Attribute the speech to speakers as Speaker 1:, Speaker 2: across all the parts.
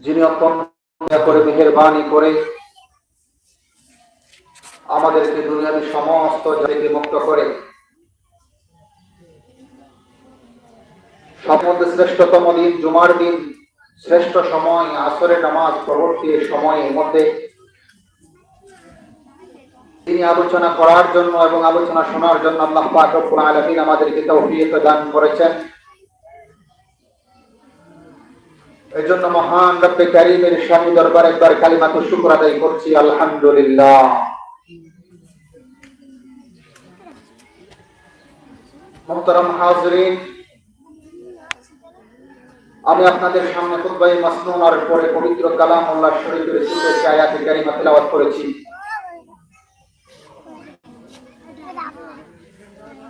Speaker 1: যিনি অত্যন্ত করে, মেহেরবানি করে আমাদেরকে দুনিয়ার সমস্ত জাতিকে মুক্ত করে মধ্যে শ্রেষ্ঠতম দিন, জুমার দিন, শ্রেষ্ঠ সময়, আসরের নামাজ, পরবর্তী সময়ের মধ্যে তিনি আলোচনা করার জন্য এবং আলোচনা শোনার জন্য আল্লাহ পাক রব্বুল আমাদেরকে তৌফিক দান করেছেন। এই জন্য মহান রব্বে কারিমের স্বামী দরবার একবার কালিমাকে শুকর আদায় করছি, আলহামদুলিল্লাহ। মোহতরম হাজরিন, আমি আপনাদের সামনে খুবই মাসনুন আর পরে পবিত্র কালাম আল্লাহ শরীফের সুন্দর আয়াতে কারিমা তেলাওয়াত করেছি।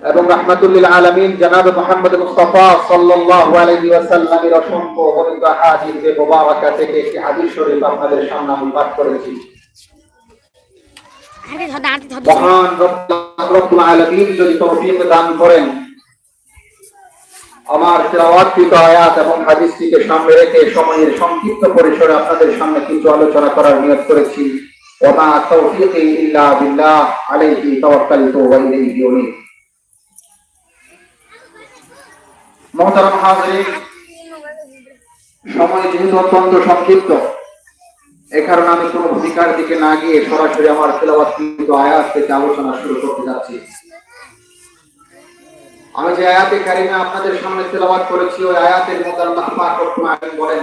Speaker 1: এবং রাহমাতুল্লিল আলামিন জনাব মুহাম্মদ মুস্তাফা সাল্লাল্লাহু আলাইহি ওয়াসাল্লামের অসংখ্য বর্ণিত হাদিসে মুবারাকা থেকে একটি হাদিস শরীফ আপনাদের সামনে আমি পাঠ করেছি। মহান রব্বুল আলামিন যদি তৌফিক দান করেন আমার তেলাওয়াতকৃত আয়াত এবং হাদিসটিকে সামনে রেখে সময়ের সংক্ষিপ্ত পরিসরে আপনাদের সামনে কিছু আলোচনা করার নিয়ত করেছি। ওমা তৌফিকি ইল্লা বিল্লাহ আলাইহি তাওয়াক্কালতু ওয়া ইলাইহি উনীব। মহতারাম হাজরিন সময় যেহেতু অত্যন্ত সংক্ষিপ্ত এ কারণে আমি কোনো ভূমিকার দিকে না গিয়ে সরাসরি আমার তেলাওয়াতকৃত আয়াত থেকে আলোচনা শুরু করতে যাচ্ছি। আমি যে আয়াতে কারিমে আপনাদের সামনে তেলাওয়াত করেছি ওই আয়াতের মধ্যে আল্লাহ পাক বলেন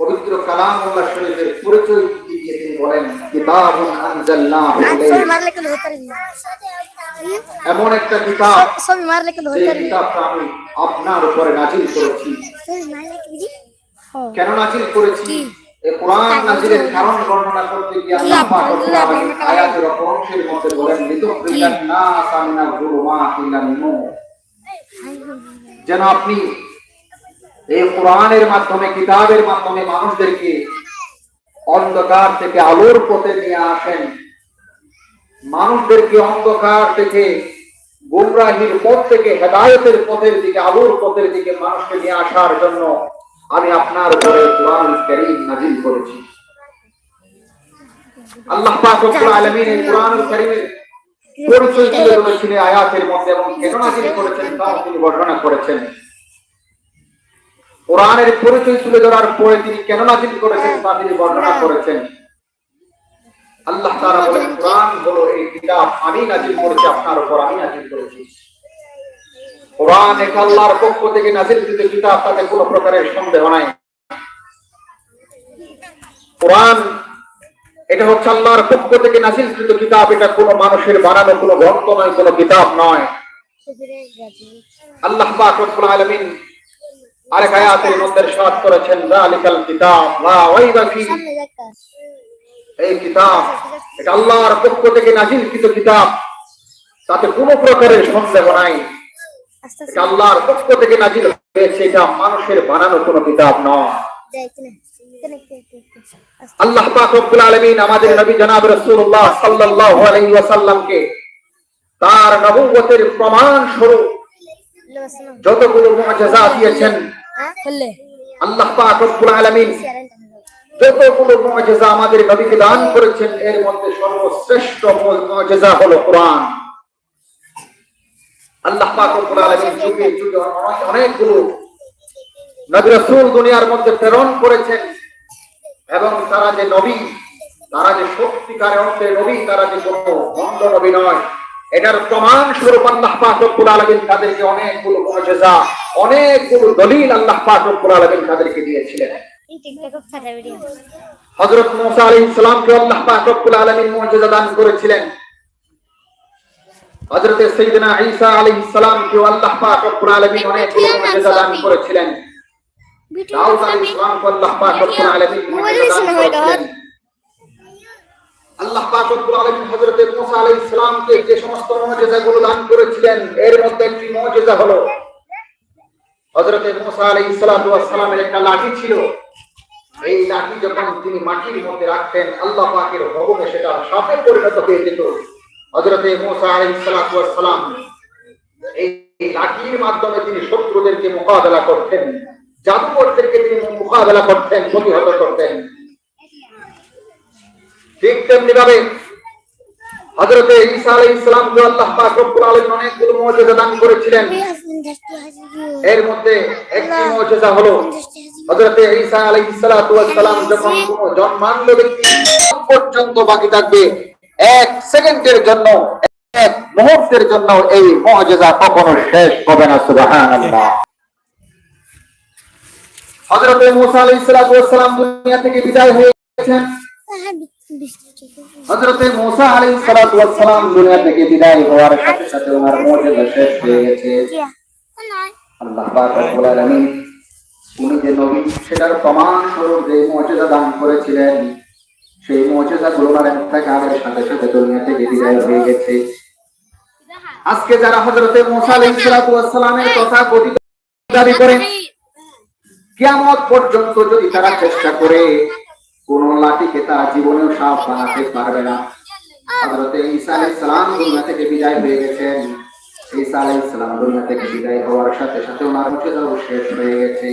Speaker 1: পবিত্র কালাম আল্লাহ শরীফের পরিচয় দিয়ে তিনি বলেন? কিতাবুন আনজালনাহু ইলাইক এমন একটা কিতাব
Speaker 2: ছবি মারলে কেন হতে পারি
Speaker 1: কিতাবটা আমি আপনার উপরে নাজিল করেছি। কেন নাজিল করেছি? এই কোরআন নাজিলের কারণ বর্ণনা করতে গিয়ে আল্লাহ পাক আয়াতের অংশের মধ্যে বলেন লিতুখরিজান নাস মিনাল যুলুমাতি ইলান নূর যেন আপনি এই কোরআনের মাধ্যমে কিতাবের মাধ্যমে মানুষদেরকে অন্ধকার থেকে আলোর পথে নিয়ে আসেন। মানুষদেরকে অন্ধকার থেকে গুমরাহির পথ থেকে হেদায়তের পথের দিকে আলোর পথের দিকে মানুষকে নিয়ে আসার জন্য আমি আপনার কোরআন করিম নাজিল করেছি। আল্লাহ পাক রব্বুল আলামিন এই কোরআনুল কারীমের পরিচয় আয়াতের মধ্যে এবং কেন নাজিল করেছেন তাও তিনি বর্ণনা করেছেন। কোরআনের পরিচয় তুলে ধরার পরে তিনি কেন নাজিল করেছেন তা তিনি বর্ণনা করেছেন। আল্লাহ তাআলা বলেন কোরআন হলো এই কিতাব, আমি নাজিল করেছি, আপনার উপর আমি নাজিল করেছি। কোরআন এটা আল্লাহর পক্ষ থেকে নাজিলকৃত কিতাব, তাতে কোনো প্রকারের সন্দেহ নাই। কোরআন, এটা হচ্ছে আল্লাহর পক্ষ থেকে নাজিলকৃত কিতাব, এটা কোনো মানুষের বানানো কোনো গ্রন্থ নয়, কোনো কিতাব নয়। আল্লাহ পাক রব্বুল আলামিন আরেক আয়াতের মধ্যে ইরশাদ করেছেন, যালিকাল কিতাব, লা রাইবা ফি এই কিতাব এটা আল্লাহর পক্ষ থেকে নাজিলকৃত কিতাব। তাতে কোনো প্রকারের সন্দেহ নাই। এটা আল্লাহর পক্ষ থেকে নাজিল হয়েছে এটা মানুষের বানানো কোনো কিতাব নয়। আল্লাহ পাক রব্বুল আলামিন আমাদের নবী জনাব রাসূলুল্লাহ সাল্লাল্লাহু আলাইহি ওয়াসাল্লামকে তার নবুয়তের প্রমাণ স্বরূপ যতগুলো মুআজিজা দিয়েছেন আল্লাহ পাক রব্বুল আলামিন যতগুলো মুআজিজা আমাদের নবীকে দান করেছেন, এর মধ্যে সর্বশ্রেষ্ঠ মুআজিজা হলো কোরআন। আল্লাহ যুগে যুগে অনেকগুলো রাসূল দুনিয়ার মধ্যে প্রেরণ করেছেন এবং তারা যে নবী, তারা যে সত্যিকারের অর্থে নবী, তারা যে কোনো মন্দ নবী নয়। এটার প্রমাণ স্বরূপ আল্লাহ পাক রব্বুল আলামিন তাদেরকে অনেকগুলো মুআজিজা অনেকগুলো দলিল আল্লাহ পাক রব্বুল আলামিন তাদেরকে দিয়েছিলেন। হযরত মুসা আলাইহিস সালামকে আল্লাহ পাক রব্বুল আলামিন মুআজিজা দান করেছিলেন। হযরত সাইয়েদনা ঈসা আলাইহিস সালামকে আল্লাহ পাক রব্বুল আলামিন অনেকগুলো মুআজিজা দান করেছিলেন। দাউদ আলাইহিস সালামকে আল্লাহ পাক রব্বুল আলামিন মুআজিজা দান করেছিলেন। আল্লাহ পাক রব্বুল আলামিন হযরত মুসা আলাইহিস সালামকে যে সমস্ত মুআজিজাগুলো দান করেছিলেন এর মধ্যে একটি মুআজিজা হলো। হযরত মুসা আলাইহিস সালাতু ওয়াস সালামের একটা লাঠি ছিল। এই লাঠি যখন তিনি মাটির মধ্যে রাখতেন আল্লাহ পাকের হুকুমে সেটা সাপে পরিণত হয়ে যেত। মুসা আলাইহিস সালাম এই লাঠির মাধ্যমে তিনি শত্রুদেরকে মোকাবেলা করতেন জাদুকরদেরকে তিনি মোকাবেলা করতেন প্রতিহত করতেন। ঠিক তেমনি ভাবে হজরতে ঈসা আলাইহিস সালাম কে আল্লাহ পাক রব্বুল আলামিন অনেকগুলো মুজিজা দান করেছিলেন। এর মধ্যে একটি মুজিজা হলো হযরতে ঈসা আলাইহিস সালাতু ওয়াস সালাম যখন কোন জন্মান্ধ ব্যক্তি পর্যন্ত বাকি থাকবে এক সেকেন্ডের জন্য এক মুহূর্তের জন্য এই মুজিজা কখনো শেষ হবে না সুবহানাল্লাহ। হযরতে মুসা আলাইহিস সালাতু ওয়াস সালাম দুনিয়া থেকে বিদায় হয়ে গেছেন হযরতে মুসা আলাইহিস সালাতু ওয়াস সালাম দুনিয়া থেকে বিদায় হওয়ার সাথে সাথে ওনার মুজিজা শেষ হয়ে গেছে। আল্লাহ পাক রব্বুল আলামিন উনি যে নবী, সেটার প্রমাণ স্বরূপ যে মুজিজা দান করেছিলেন, সেই মুজিজা গুলো ওনার ইন্তেকালের সাথে সাথে দুনিয়া থেকে বিদায় হয়ে গেছে। আজকে যারা হযরতে মুসা আলাইহিস সালাতু ওয়াস সালামের কথা কথিত দাবি করেন কিয়ামত পর্যন্ত যদি তারা চেষ্টা করে, কোন লাঠিকে তারা জীবনেও সাপ বানাতে পারবে না। হযরতে ঈসা আলাইহিস সালাম দুনিয়া থেকে বিদায় হয়ে গেছেন। ঈসা আলাইহিস সালাম দুনিয়া থেকে বিদায় হওয়ার সাথে সাথে ওনার মুজিজাও শেষ হয়ে গেছে।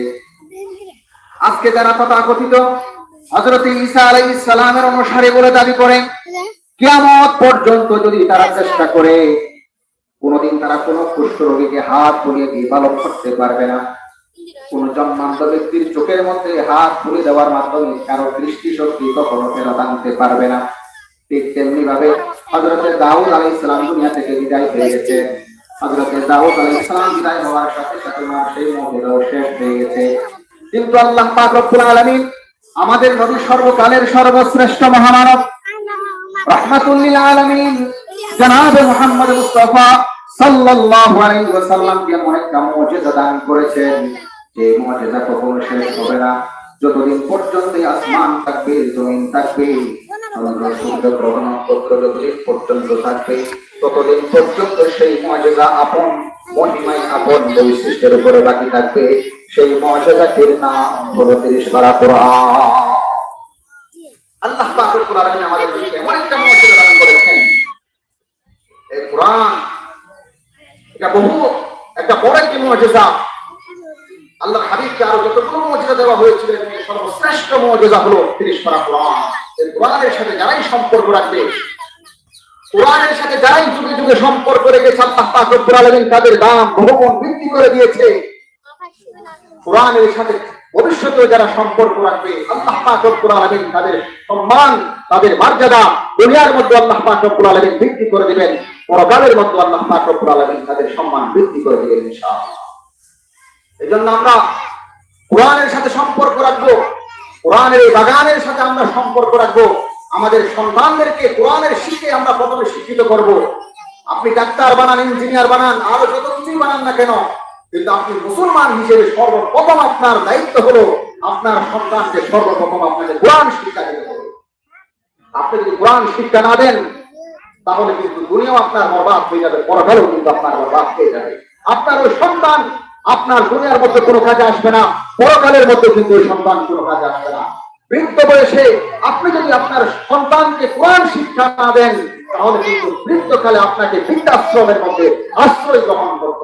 Speaker 1: আজকে যারা তথাকথিত হযরতে ঈসা আলাইহিস সালামের অনুসারী বলে দাবি করে কিয়ামত পর্যন্ত যদি তারা চেষ্টা করে কোনদিন তারা কোনো কুষ্ঠ রোগীকে হাত বুলিয়ে দিয়ে পালন করতে পারবে না। কোন জন্মান্ত ব্যক্তির চোখের মধ্যে হাত তুলে দেওয়ার মাধ্যমে কারও দৃষ্টি শক্তি কখনো ফেরত আনতে পারবে না। ঠিক তেমনি ভাবে হজরতে দাউদ আলাই ইসলাম দুনিয়া থেকে বিদায় হয়ে গেছে। হজরতে দাউদ আলাই ইসলাম বিদায় হওয়ার সাথে সাথে সেই মহিলাও শেষ হয়ে গেছে। কিন্তু আল্লাহ পাক রব্বুল আলামিন আমাদের নবী সর্বকালের সর্বশ্রেষ্ঠ মহামানব। রহমাতুল্লিল আলামিন। জনাব মুহাম্মদ মুস্তাফা সাল্লাল্লাহু আলাইহি একটা মুজিজা দান করেছেন। যে কখনো শেষ হবে না। যতদিন পর্যন্ত আসমান থাকবে জমিন থাকবে, চন্দ্র, সূর্য, গ্রহ, নক্ষত্র যতদিন পর্যন্ত থাকবে, ততদিন পর্যন্ত সেই মুজিজা আপন মহিমায় আপন বৈশিষ্ট্যের উপরে বাকি থাকবে। সেই মুজিজাটির নাম হলো তিরিশ পারা কোরআন। আল্লাহ আলামিন আমাদের মুজিজা দান করেছেন। এই কোরআন এটা বহু, একটা বড় একটি আল্লাহ হাবিবকে আরও যতগুলো মুজিজা দেওয়া হয়েছিল, সর্বশ্রেষ্ঠ মুজিজা হলো 30 পারা কোরআন। কোরআনের সাথে যারাই সম্পর্ক রাখবে, কোরআনের সাথে যারাই যুগে যুগে সম্পর্ক রেখেছে, আল্লাহ রব্বুল আলামিন তাদের দাম, বহুগুণ বৃদ্ধি করে দিয়েছে। কোরআনের সাথে ভবিষ্যতেও যারা সম্পর্ক রাখবে, আল্লাহ পাক রব্বুল আলামিন তাদের সম্মান, তাদের মর্যাদা দুনিয়ার মধ্যে আল্লাহ পাক রব্বুল আলামিন বৃদ্ধি করে দিবেন, পরকালের মধ্যে আল্লাহ পাক রব্বুল আলামিন তাদের সম্মান বৃদ্ধি করে দিবেন ইনশাআল্লাহ। এজন্য আমরা কোরআনের সাথে সম্পর্ক রাখব, কোরআনের এই বাগানের সাথে আমরা সম্পর্ক রাখব, আমাদের সন্তানদেরকে কোরআনের শিখে আমরা প্রথমে শিক্ষিত করব। আপনি ডাক্তার বানান, ইঞ্জিনিয়ার বানান, আরও যত কিছুই বানান না কেন কিন্তু আপনি মুসলমান হিসেবে সর্বপ্রথম আপনার দায়িত্ব হলো আপনার সন্তানকে সর্বপ্রথম আপনাকে কোরআন শিক্ষা দিতে হবে। আপনি যদি কোরআন শিক্ষা না দেন, তাহলে কিন্তু দুনিয়াও আপনার বরবাদ হয়ে যাবে, পরকালেও কিন্তু আপনার বরবাদ হয়ে যাবে। আপনার ওই সন্তান, আপনার দুনিয়ার মধ্যে কোনো কাজে আসবে না, পরকালের মধ্যে কিন্তু ওই সন্তান কোনো কাজে আসবে না। বৃদ্ধ বয়সে আপনি যদি আপনার সন্তানকে কোরআন শিক্ষা না দেন, তাহলে কিন্তু বৃদ্ধকালে আপনাকে বৃদ্ধাশ্রমের মধ্যে আশ্রয় গ্রহণ করতে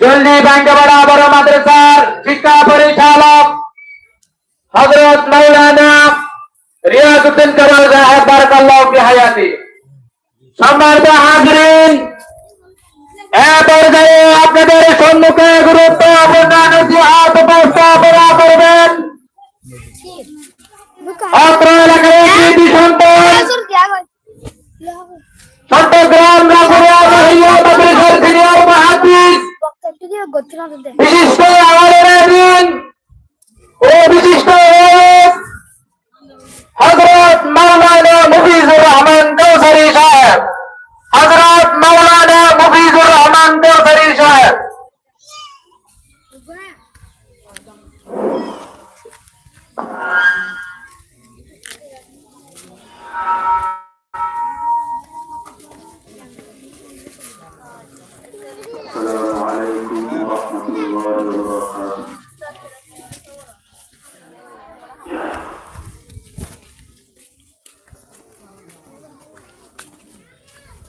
Speaker 3: জলদি ব্যাঙ্গবাড়া বড় মাদ্রাসার শিক্ষা পরিচালক হযরত মাওলানা রিয়াজউদ্দিন কামাল সাহেব বারাকাল্লাহু ফি হায়াতি। সম্মানিত হাজিরিন এ পর্যায়ে আপনাদের সম্মুখে গুরুত্বপূর্ণ নসিহত উপস্থাপনা করবেন। অত্র এলাকার কৃতি সন্তান চট্টগ্রাম নগরীয় বিশিষ্ট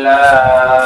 Speaker 2: الله